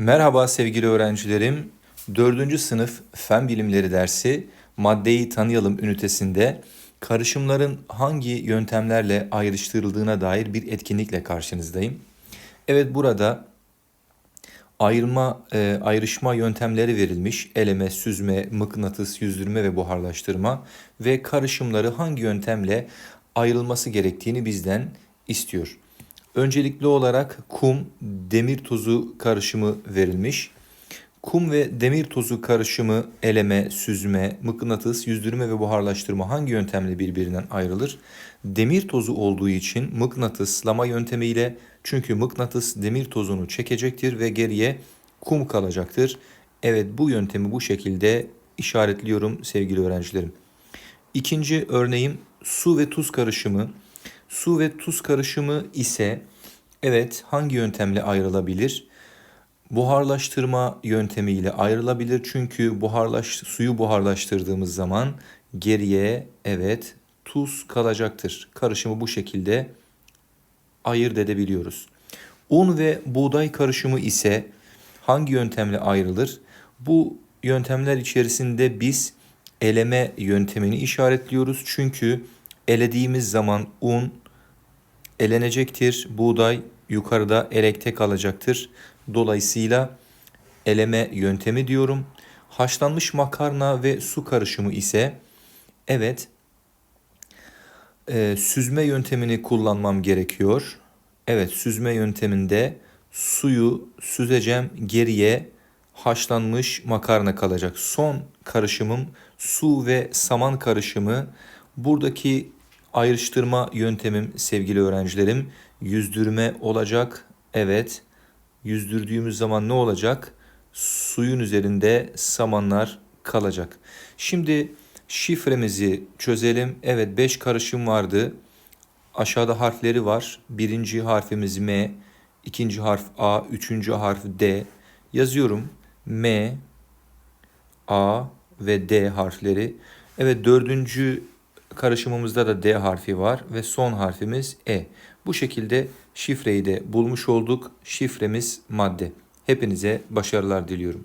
Merhaba sevgili öğrencilerim. 4. sınıf Fen Bilimleri dersi Maddeyi Tanıyalım ünitesinde karışımların hangi yöntemlerle ayrıştırıldığına dair bir etkinlikle karşınızdayım. Evet burada ayırma, e, ayrışma yöntemleri verilmiş. Eleme, süzme, mıknatıs, yüzdürme ve buharlaştırma ve karışımları hangi yöntemle ayrılması gerektiğini bizden istiyor. Öncelikli olarak kum, demir tozu karışımı verilmiş. Kum ve demir tozu karışımı eleme, süzme, mıknatıs, yüzdürme ve buharlaştırma hangi yöntemle birbirinden ayrılır? Demir tozu olduğu için mıknatıslama yöntemiyle çünkü mıknatıs demir tozunu çekecektir ve geriye kum kalacaktır. Evet bu yöntemi bu şekilde işaretliyorum sevgili öğrencilerim. İkinci örneğim su ve tuz karışımı. Su ve tuz karışımı ise evet hangi yöntemle ayrılabilir? Buharlaştırma yöntemiyle ayrılabilir çünkü buharlaş suyu buharlaştırdığımız zaman geriye evet tuz kalacaktır. Karışımı bu şekilde ayırt edebiliyoruz. Un ve buğday karışımı ise hangi yöntemle ayrılır? Bu yöntemler içerisinde biz eleme yöntemini işaretliyoruz. Çünkü elediğimiz zaman un elenecektir. Buğday yukarıda elekte kalacaktır. Dolayısıyla eleme yöntemi diyorum. Haşlanmış makarna ve su karışımı ise evet e, süzme yöntemini kullanmam gerekiyor. Evet süzme yönteminde suyu süzeceğim geriye haşlanmış makarna kalacak. Son karışımım su ve saman karışımı. Buradaki ayrıştırma yöntemim sevgili öğrencilerim yüzdürme olacak. Evet yüzdürdüğümüz zaman ne olacak? Suyun üzerinde samanlar kalacak. Şimdi şifremizi çözelim. Evet 5 karışım vardı. Aşağıda harfleri var. Birinci harfimiz M, ikinci harf A, üçüncü harf D. Yazıyorum. M, A ve D harfleri. Evet dördüncü karışımımızda da D harfi var ve son harfimiz E. Bu şekilde şifreyi de bulmuş olduk. Şifremiz madde. Hepinize başarılar diliyorum.